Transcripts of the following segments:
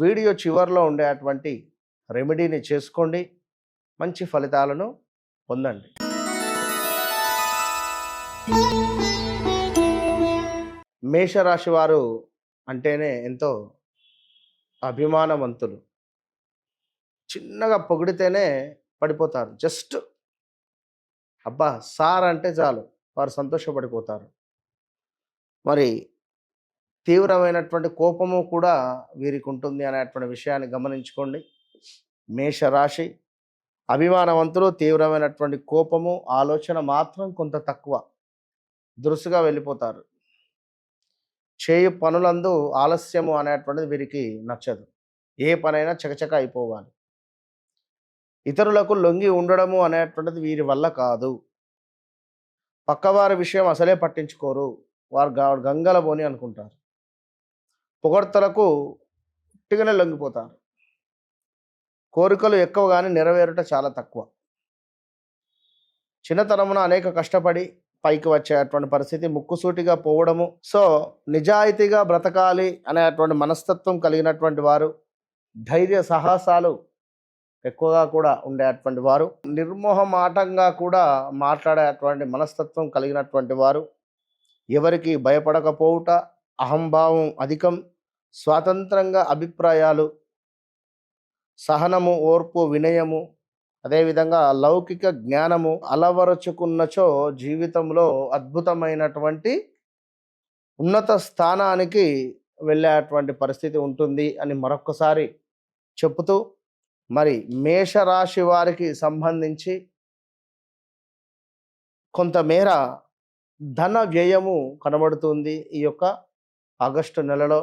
Video చివరిలో ఉండేటువంటి రెమెడీని చేసుకోండి. మంచి ఫలితాలను పొందండి. మేషరాశి వారు అంటేనే ఎంతో అభిమానవంతులు. చిన్నగా పొగిడితేనే పడిపోతారు. జస్ట్ అబ్బా! సార్ అంటే చాలు. వారు సంతోషపడిపోతారు. మరి తీవ్రమైనటువంటి కోపము కూడా వీరికి ఉంటుంది అనేటువంటి విషయాన్ని గమనించుకోండి. మేషరాశి అభిమానవంతులు తీవ్రమైనటువంటి కోపము ఆలోచన మాత్రం కొంత తక్కువ. దురుసుగా వెళ్ళిపోతారు. చేయు పనులందు ఆలస్యము అనేటువంటిది వీరికి నచ్చదు. ఏ పనైనా చకచక అయిపోవాలి. ఇతరులకు లొంగి ఉండడము అనేటువంటిది వీరి వల్ల కాదు. పక్కవారి విషయం అసలే పట్టించుకోరు. వారు గంగల బోని అనుకుంటారు. పొగడ్తలకు ఉట్టిగానే లొంగిపోతారు. కోరికలు ఎక్కువ కానీ నెరవేరుట చాలా తక్కువ. చిన్నతనమున అనేక కష్టపడి పైకి వచ్చేటువంటి పరిస్థితి ముక్కుసూటిగా పోవడము సో నిజాయితీగా బ్రతకాలి అనేటువంటి మనస్తత్వం కలిగినటువంటి వారు ధైర్య సాహసాలు ఎక్కువగా కూడా ఉండేటువంటి వారు నిర్మోహమాటంగా కూడా మాట్లాడేటువంటి మనస్తత్వం కలిగినటువంటి వారు ఎవరికి భయపడకపోవుట అహంభావం అధికం స్వాతంత్రంగా అభిప్రాయాలు సహనము ఓర్పు వినయము అదేవిధంగా లౌకిక జ్ఞానము అలవరుచుకున్నచో జీవితంలో అద్భుతమైనటువంటి ఉన్నత స్థానానికి వెళ్ళేటువంటి పరిస్థితి ఉంటుంది అని మరొక్కసారి చెప్తూ మరి మేషరాశి వారికి సంబంధించి కొంతమేర ధన వ్యయము కనబడుతుంది ఈ యొక్క ఆగస్టు నెలలో.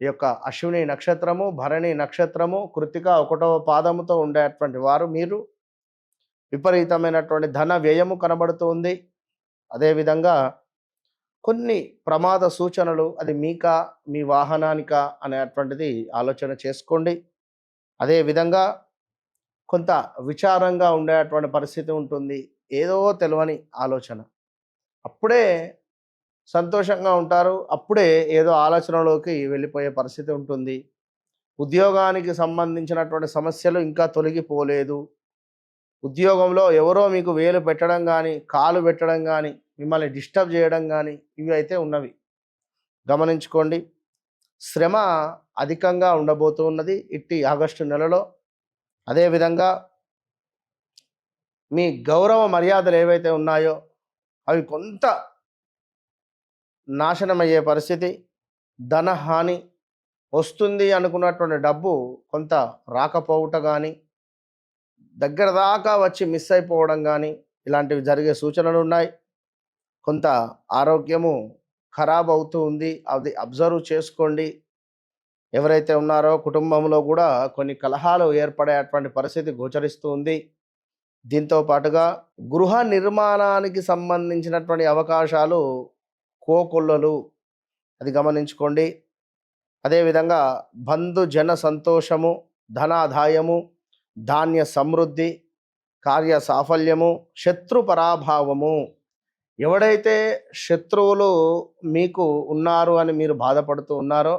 ఈ యొక్క అశ్విని నక్షత్రము భరణి నక్షత్రము కృతిక ఒకటవ పాదముతో ఉండేటువంటి వారు మీరు. విపరీతమైనటువంటి ధన వ్యయము కనబడుతుంది అదేవిధంగా కొన్ని ప్రమాద సూచనలు అది మీకా మీ వాహనానికా అనేటువంటిది ఆలోచన చేసుకోండి. అదేవిధంగా కొంత విచారంగా ఉండేటువంటి పరిస్థితి ఉంటుంది. ఏదో తెలియని ఆలోచన. అప్పుడే సంతోషంగా ఉంటారు. అప్పుడే ఏదో ఆలోచనలోకి వెళ్ళిపోయే పరిస్థితి ఉంటుంది. ఉద్యోగానికి సంబంధించినటువంటి సమస్యలు ఇంకా తొలగిపోలేదు. ఉద్యోగంలో ఎవరో మీకు వేలు పెట్టడం కానీ కాలు పెట్టడం కానీ మిమ్మల్ని డిస్టర్బ్ చేయడం కానీ ఇవి అయితే ఉన్నవి. గమనించుకోండి. శ్రమ అధికంగా ఉండబోతూ ఉన్నది ఇట్టి ఆగస్టు నెలలో. అదేవిధంగా మీ గౌరవ మర్యాదలు ఏవైతే ఉన్నాయో అవి కొంత నాశనమయ్యే పరిస్థితి ధనహాని వస్తుంది అనుకున్నటువంటి డబ్బు కొంత రాకపోవుట కానీ దగ్గర దాకా వచ్చి మిస్ అయిపోవడం కానీ ఇలాంటివి జరిగే సూచనలు ఉన్నాయి. కొంత ఆరోగ్యము ఖరాబ్ అవుతూ ఉంది. అది అబ్జర్వ్ చేసుకోండి. ఎవరైతే ఉన్నారో కుటుంబంలో కూడా కొన్ని కలహాలు ఏర్పడేటువంటి పరిస్థితి గోచరిస్తూ ఉంది. దీంతో పాటుగా గృహ నిర్మాణానికి సంబంధించినటువంటి అవకాశాలు కోకొల్లలు. అది గమనించుకోండి. అదేవిధంగా బంధు జన సంతోషము ధనాదాయము ధాన్య సమృద్ధి కార్య సాఫల్యము శత్రు పరాభావము. ఎవడైతే శత్రువులు మీకు ఉన్నారు అని మీరు బాధపడుతూ ఉన్నారో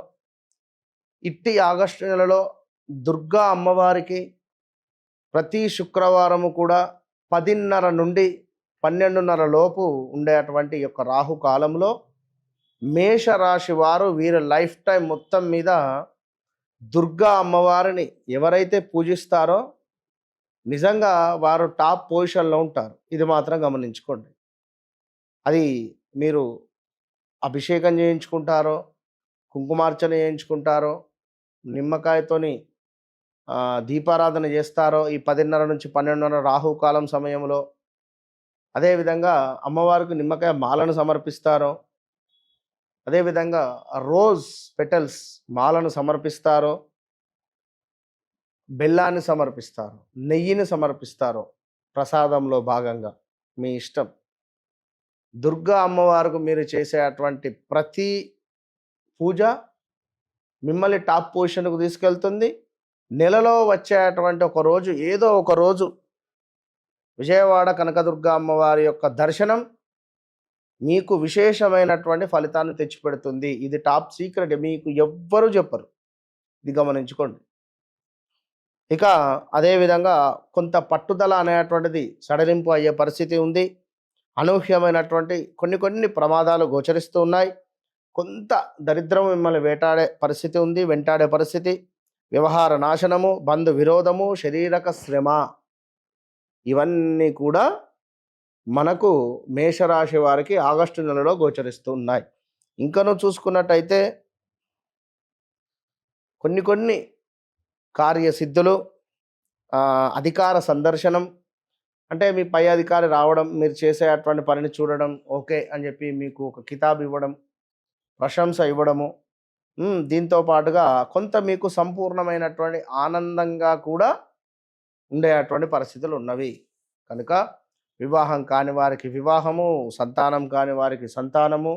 ఇట్టి ఆగస్టు నెలలో దుర్గా అమ్మవారికి ప్రతి శుక్రవారము కూడా పదిన్నర నుండి పన్నెండున్నర లోపు ఉండేటువంటి యొక్క రాహు కాలంలో మేషరాశి వారు వీరి లైఫ్ టైం మొత్తం మీద దుర్గా అమ్మవారిని ఎవరైతే పూజిస్తారో నిజంగా వారు టాప్ పొజిషన్లో ఉంటారు. ఇది మాత్రం గమనించుకోండి. అది మీరు అభిషేకం చేయించుకుంటారో కుంకుమార్చన చేయించుకుంటారో నిమ్మకాయతోని దీపారాధన చేస్తారో ఈ పదిన్నర నుంచి పన్నెండున్నర రాహుకాలం సమయంలో అదేవిధంగా అమ్మవారికి నిమ్మకాయ మాలను సమర్పిస్తారో అదేవిధంగా రోజ్ పెటల్స్ మాలను సమర్పిస్తారో బెల్లాన్ని సమర్పిస్తారు నెయ్యిని సమర్పిస్తారు ప్రసాదంలో భాగంగా మీ ఇష్టం. దుర్గా అమ్మవారికి మీరు చేసేటువంటి ప్రతి పూజ మిమ్మల్ని టాప్ పొజిషన్కు తీసుకెళ్తుంది. నెలలో వచ్చేటువంటి ఒక రోజు ఏదో ఒక రోజు విజయవాడ కనకదుర్గ అమ్మవారి యొక్క దర్శనం మీకు విశేషమైనటువంటి ఫలితాన్ని తెచ్చిపెడుతుంది. ఇది టాప్ సీక్రెట్. మీకు ఎవ్వరూ చెప్పరు. ఇది గమనించుకోండి. ఇక అదేవిధంగా కొంత పట్టుదల అనేటువంటిది సడలింపు అయ్యే పరిస్థితి ఉంది. అనూహ్యమైనటువంటి కొన్ని కొన్ని ప్రమాదాలు గోచరిస్తూ ఉన్నాయి. కొంత దరిద్రం మిమ్మల్ని వేటాడే పరిస్థితి ఉంది వెంటాడే పరిస్థితి. వ్యవహార నాశనము బంధు విరోధము శరీరక శ్రమ ఇవన్నీ కూడా మనకు మేషరాశి వారికి ఆగస్టు నెలలో గోచరిస్తూ ఉన్నాయి ఇంకనూ చూసుకున్నట్టయితే కొన్ని కొన్ని కార్యసిద్ధులు అధికార సందర్శనం అంటే మీ పై అధికారి రావడం మీరు చేసే అటువంటి పనిని చూడడం ఓకే అని చెప్పి మీకు ఒక కితాబ్ ఇవ్వడం ప్రశంస ఇవ్వడము దీంతో పాటుగా కొంత మీకు సంపూర్ణమైనటువంటి ఆనందంగా కూడా ఉండేటువంటి పరిస్థితులు ఉన్నవి కనుక వివాహం కాని వారికి వివాహము సంతానం కాని వారికి సంతానము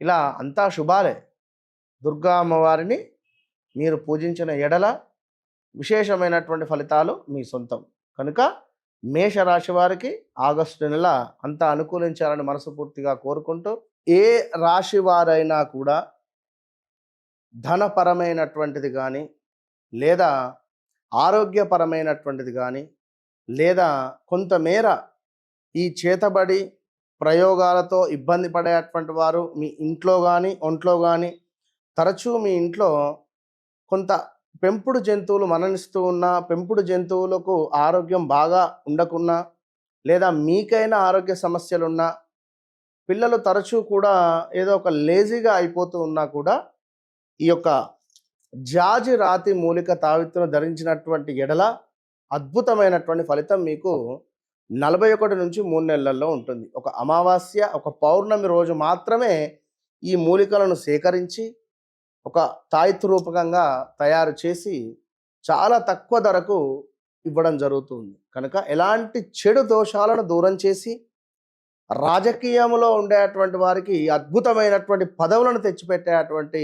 ఇలా అంతా శుభాలే. దుర్గా అమ్మవారిని మీరు పూజించిన ఎడల విశేషమైనటువంటి ఫలితాలు మీ సొంతం. కనుక మేషరాశి వారికి ఆగస్టు నెల అంతా అనుకూలించాలని మనస్ఫూర్తిగా కోరుకుంటూ ఏ రాశి వారైనా కూడా ధనపరమైనటువంటిది కానీ లేదా ఆరోగ్యపరమైనటువంటిది కానీ లేదా కొంతమేర ఈ చేతబడి ప్రయోగాలతో ఇబ్బంది పడేటువంటి వారు మీ ఇంట్లో కానీ ఒంట్లో కానీ తరచూ మీ ఇంట్లో కొంత పెంపుడు జంతువులు మరణిస్తూ ఉన్నా పెంపుడు జంతువులకు ఆరోగ్యం బాగా ఉండకున్నా లేదా మీకైనా ఆరోగ్య సమస్యలున్నా పిల్లలు తరచూ కూడా ఏదో ఒక లేజీగా అయిపోతూ ఉన్నా కూడా ఈ యొక్క జాజి రాతి మూలిక తావిత్తును ధరించినటువంటి ఎడల అద్భుతమైనటువంటి ఫలితం మీకు నలభై ఒకటి నుంచి మూడు నెలల్లో ఉంటుంది. ఒక అమావాస్య ఒక పౌర్ణమి రోజు మాత్రమే ఈ మూలికలను సేకరించి ఒక తాయితు రూపకంగా తయారు చేసి చాలా తక్కువ ధరకు ఇవ్వడం జరుగుతుంది. కనుక ఎలాంటి చెడు దోషాలను దూరం చేసి రాజకీయంలో ఉండేటువంటి వారికి అద్భుతమైనటువంటి పదవులను తెచ్చిపెట్టేటువంటి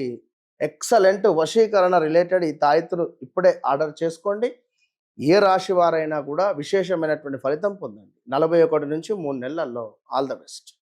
ఎక్సలెంట్ వశీకరణ రిలేటెడ్ ఈ తాయితును ఇప్పుడే ఆర్డర్ చేసుకోండి. ఏ రాశి వారైనా కూడా విశేషమైనటువంటి ఫలితం పొందండి. నలభై ఒకటి నుంచి మూడు నెలల్లో. All the best.